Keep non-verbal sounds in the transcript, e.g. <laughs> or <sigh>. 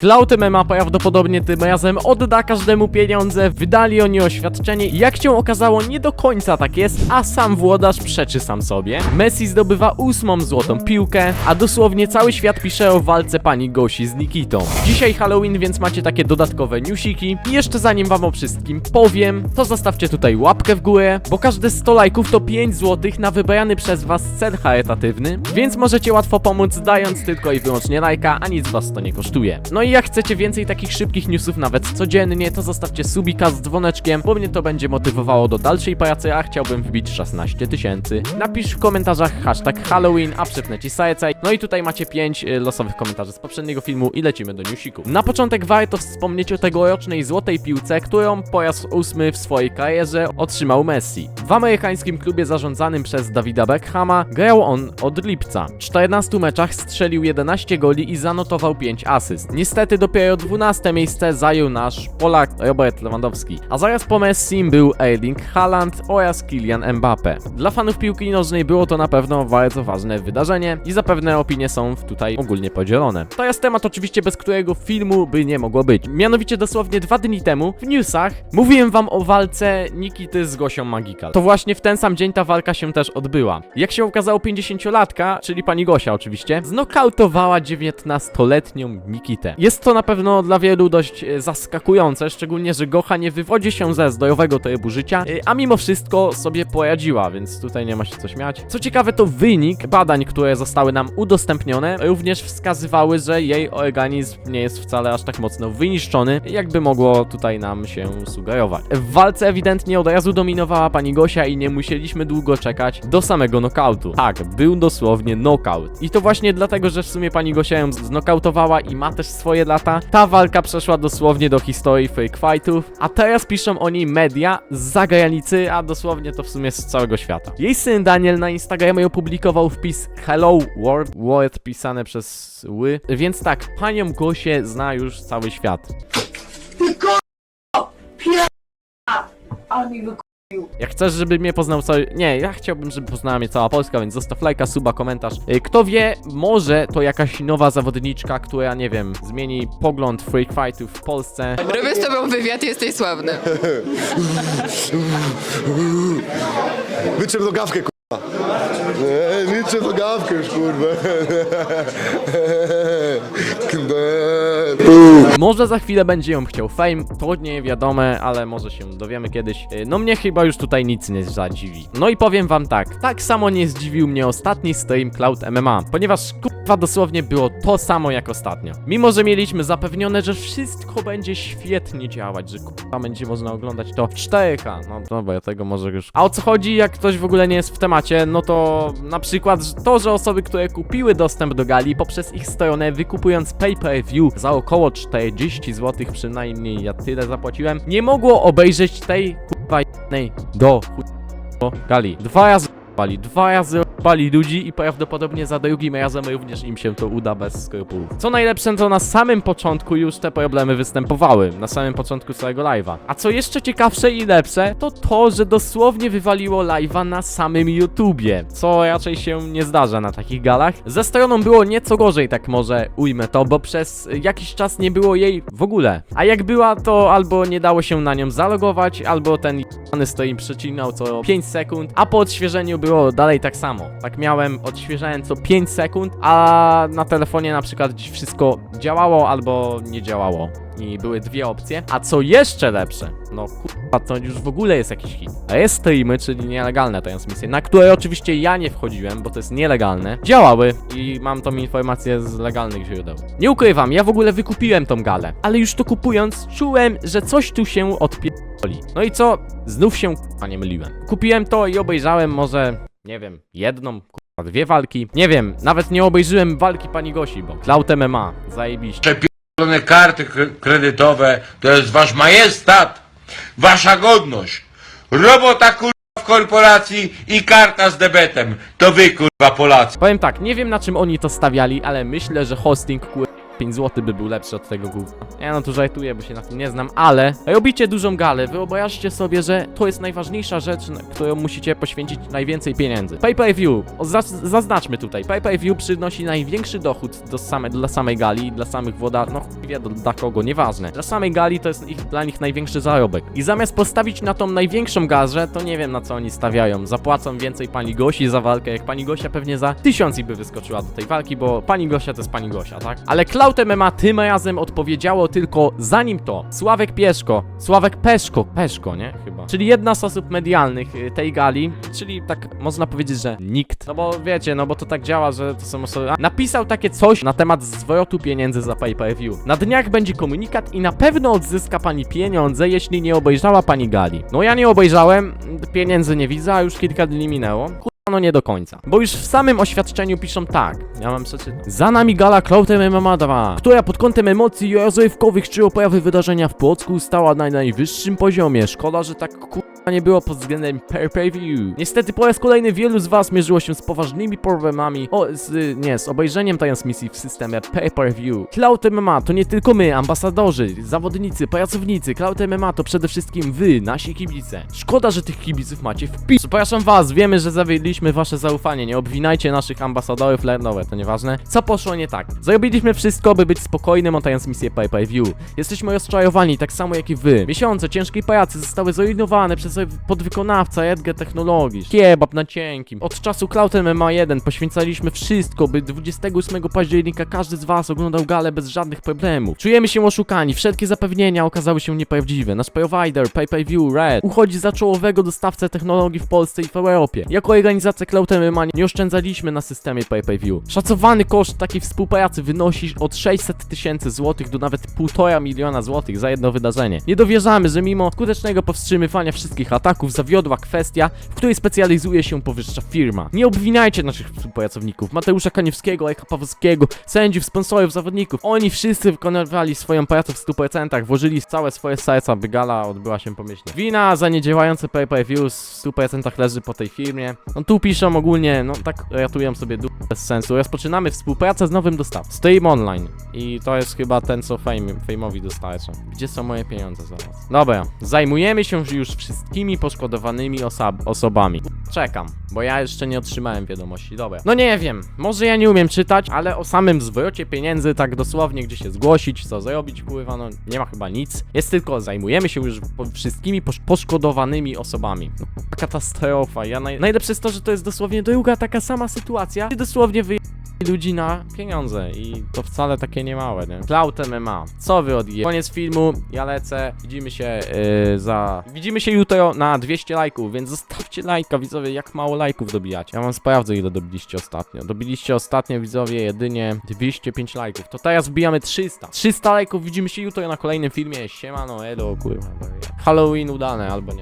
Cloud MMA prawdopodobnie tym razem odda każdemu pieniądze, wydali oni oświadczenie i jak się okazało nie do końca tak jest, a sam włodarz przeczy sam sobie. Messi zdobywa ósmą złotą piłkę, a dosłownie cały świat pisze o walce pani Gosi z Nikitą. Dzisiaj Halloween, więc macie takie dodatkowe newsiki i jeszcze zanim wam o wszystkim powiem, to zostawcie tutaj łapkę w górę, bo każde 100 lajków to 5 złotych na wybrany przez was cel charytatywny, więc możecie łatwo pomóc dając tylko i wyłącznie lajka, a nic was to nie kosztuje. No i jak chcecie więcej takich szybkich newsów nawet codziennie, to zostawcie subika z dzwoneczkiem, bo mnie to będzie motywowało do dalszej pracy, a chciałbym wbić 16 tysięcy. Napisz w komentarzach hashtag Halloween, a przypnę ci sajecaj. No i tutaj macie 5 losowych komentarzy z poprzedniego filmu i lecimy do newsiku. Na początek warto wspomnieć o tegorocznej złotej piłce, którą po raz ósmy w swojej karierze otrzymał Messi. W amerykańskim klubie zarządzanym przez Davida Beckhama grał on od lipca. W 14 meczach strzelił 11 goli i zanotował 5 asyst. Niestety dopiero 12 miejsce zajął nasz Polak Robert Lewandowski, a zaraz po Messi był Erling Haaland oraz Kylian Mbappe. Dla fanów piłki nożnej było to na pewno bardzo ważne wydarzenie i zapewne opinie są tutaj ogólnie podzielone. To jest temat oczywiście, bez którego filmu by nie mogło być. Mianowicie dosłownie dwa dni temu w newsach mówiłem wam o walce Nikity z Gosią Magikal. To właśnie w ten sam dzień ta walka się też odbyła. Jak się okazało 50-latka, czyli pani Gosia oczywiście, znokautowała 19-letnią Nikitę. Jest to na pewno dla wielu dość e, zaskakujące, szczególnie, że Gocha nie wywodzi się ze zdrowego trybu życia, e, a mimo wszystko sobie poradziła, więc tutaj nie ma się co śmiać. Co ciekawe, to wynik badań, które zostały nam udostępnione, również wskazywały, że jej organizm nie jest wcale aż tak mocno wyniszczony, jakby mogło tutaj nam się sugerować. W walce ewidentnie od razu dominowała pani Gosia i nie musieliśmy długo czekać do samego nokautu. Tak, był dosłownie knockout. I to właśnie dlatego, że w sumie pani Gosia ją znokautowała i ma też swoje lata. Ta walka przeszła dosłownie do historii fake fightów, a teraz piszą o niej media z zagranicy, a dosłownie to w sumie z całego świata. Jej syn Daniel na Instagramie opublikował wpis Hello World, World pisane przez ły, więc tak, panią Gosię zna już cały świat. On mi wykupił. Jak chcesz, żeby mnie poznał cały... Nie, ja chciałbym, żeby poznała mnie cała Polska, więc zostaw lajka, suba, komentarz. Y, Kto wie, może to jakaś nowa zawodniczka, która, nie wiem, zmieni pogląd freak fightów w Polsce. Robię z tobą wywiad, jesteś sławny. Liczę do gawkę, kurwa. Nie, liczę do gawkę już, kurwa. <laughs> Może za chwilę będzie ją chciał fame, to nie wiadome, ale może się dowiemy kiedyś. Y, No mnie chyba już tutaj nic nie zadziwi. No i powiem wam tak, tak samo nie zdziwił mnie ostatni stream Cloud MMA, ponieważ dosłownie było to samo jak ostatnio. Mimo, że mieliśmy zapewnione, że wszystko będzie świetnie działać, że kurwa będzie można oglądać to w 4K, no dobra, ja tego może już... A o co chodzi, jak ktoś w ogóle nie jest w temacie, no to na przykład to, że osoby, które kupiły dostęp do gali poprzez ich stronę, wykupując pay-per-view za około 40 zł przynajmniej, ja tyle zapłaciłem, nie mogło obejrzeć tej kurwa do gali. Dwa razy dwa razy bali ludzi i prawdopodobnie za drugim razem również im się to uda bez skrupułów. Co najlepsze, to na samym początku już te problemy występowały, na samym początku całego live'a. A co jeszcze ciekawsze i lepsze, to to, że dosłownie wywaliło live'a na samym YouTubie, co raczej się nie zdarza na takich galach. Ze stroną było nieco gorzej, tak może ujmę to, bo przez jakiś czas nie było jej w ogóle. A jak była, to albo nie dało się na nią zalogować, albo ten jany stream przecinał co 5 sekund, a po odświeżeniu było dalej tak samo. Tak miałem, odświeżałem co 5 sekund, a na telefonie na przykład wszystko działało albo nie działało. I były dwie opcje. A co jeszcze lepsze, no kurwa, to już w ogóle jest jakiś hit. Restreamy, czyli nielegalne transmisje, na które oczywiście ja nie wchodziłem, bo to jest nielegalne, działały i mam tą informację z legalnych źródeł. Nie ukrywam, ja w ogóle wykupiłem tą galę, ale już to kupując czułem, że coś tu się odpierdoli. No i co? Znów się kurwa nie myliłem. Kupiłem to i obejrzałem może, nie wiem, jedną, kurwa, dwie walki. Nie wiem, nawet nie obejrzyłem walki pani Gosi, bo Cloud MMA, zajebiście. Przepierdolone karty kre- kredytowe to jest wasz majestat, wasza godność. Robota kurwa w korporacji i karta z debetem. To wy kurwa Polacy. Powiem tak, nie wiem na czym oni to stawiali, ale myślę, że hosting kur... 5 zł by był lepszy od tego gówna. Ja no tu żartuję, bo się na tym nie znam, ale robicie dużą galę, wyobraźcie sobie, że to jest najważniejsza rzecz, na którą musicie poświęcić najwięcej pieniędzy. Pay per view, o, zas- zaznaczmy tutaj, pay per view przynosi największy dochód do same, dla samej gali, dla samych woda, no wie dla kogo, nieważne. Dla samej gali to jest ich, dla nich największy zarobek. I zamiast postawić na tą największą gazę, to nie wiem na co oni stawiają. Zapłacą więcej pani Gosi za walkę, jak pani Gosia pewnie za tysiąc i by wyskoczyła do tej walki, bo pani Gosia to jest pani Gosia, tak? Ale Cloud MMA tym razem odpowiedziało tylko zanim to. Sławek Pieszko, Sławek Peszko, Peszko, nie? Chyba. Czyli jedna z osób medialnych y, tej gali, czyli tak można powiedzieć, że nikt. No bo wiecie, no bo to tak działa, że to są osoby... Napisał takie coś na temat zwrotu pieniędzy za pay per view. Na dniach będzie komunikat i na pewno odzyska pani pieniądze, jeśli nie obejrzała pani gali. No ja nie obejrzałem, pieniędzy nie widzę, a już kilka dni minęło. No nie do końca. Bo już w samym oświadczeniu piszą tak. Ja mam przeczytać. Za nami gala Cloud MMA 2, która pod kątem emocji rozrywkowych czy opojawy wydarzenia w Płocku stała na najwyższym poziomie. Szkoda, że tak kurwa nie było pod względem pay per view. Niestety po raz kolejny wielu z was mierzyło się z poważnymi problemami. O, z, nie, z obejrzeniem transmisji w systemie pay per view. Cloud MMA to nie tylko my, ambasadorzy, zawodnicy, pracownicy. Cloud MMA to przede wszystkim wy, nasi kibice. Szkoda, że tych kibiców macie w pi... Przepraszam was, wiemy, że zawiedliśmy wasze zaufanie. Nie obwinajcie naszych ambasadorów lernowe, to nieważne. Co poszło nie tak? Zrobiliśmy wszystko, by być spokojnym o transmisję pay per view. Jesteśmy rozczarowani, tak samo jak i wy. Miesiące ciężkiej pracy zostały zrujnowane przez podwykonawca Edge Technologies. Kiebab na cienkim. Od czasu Cloud MMA 1 poświęcaliśmy wszystko, by 28 października każdy z was oglądał galę bez żadnych problemów. Czujemy się oszukani, wszelkie zapewnienia okazały się nieprawdziwe. Nasz provider, pay per view Red, uchodzi za czołowego dostawcę technologii w Polsce i w Europie. Jako organizacja Cloud MMA nie oszczędzaliśmy na systemie pay per view. Szacowany koszt takiej współpracy wynosi od 600 tysięcy złotych do nawet 1,5 miliona złotych za jedno wydarzenie. Nie dowierzamy, że mimo skutecznego powstrzymywania wszystkich ataków zawiodła kwestia, w której specjalizuje się powyższa firma. Nie obwinajcie naszych współpracowników, Mateusza Kaniewskiego, Eka Pawłowskiego, sędziów, sponsorów, zawodników. Oni wszyscy wykonywali swoją pracę w 100%, włożyli całe swoje serca, by gala odbyła się pomyślnie. Wina za niedziałające pay per view w 100% leży po tej firmie. No tu piszą ogólnie, no tak ratują sobie du bez sensu. Rozpoczynamy współpracę z nowym dostawcą. Stream online. I to jest chyba ten, co fame, Fame'owi dostarcza. Gdzie są moje pieniądze za was? Dobra, zajmujemy się już wszystkimi poszkodowanymi osob osobami. Czekam, bo ja jeszcze nie otrzymałem wiadomości. Dobra. No nie wiem, może ja nie umiem czytać, ale o samym zwrocie pieniędzy tak dosłownie gdzie się zgłosić, co zrobić, kurwa, no nie ma chyba nic. Jest tylko, zajmujemy się już po wszystkimi posz poszkodowanymi osobami. No, katastrofa. Ja naj najlepsze jest to, że to jest dosłownie druga taka sama sytuacja. Dosłownie wy ludzi na pieniądze i to wcale takie nie małe, nie? Cloud MMA, co wy odje... Koniec filmu, ja lecę, widzimy się yy, za... Widzimy się jutro na 200 lajków, więc zostawcie lajka, widzowie, jak mało lajków dobijacie. Ja wam sprawdzę, ile dobiliście ostatnio. Dobiliście ostatnio, widzowie, jedynie 205 lajków, to teraz wbijamy 300. 300 lajków, widzimy się jutro na kolejnym filmie, siemano, elo, kurwa. Halloween udane, albo nie.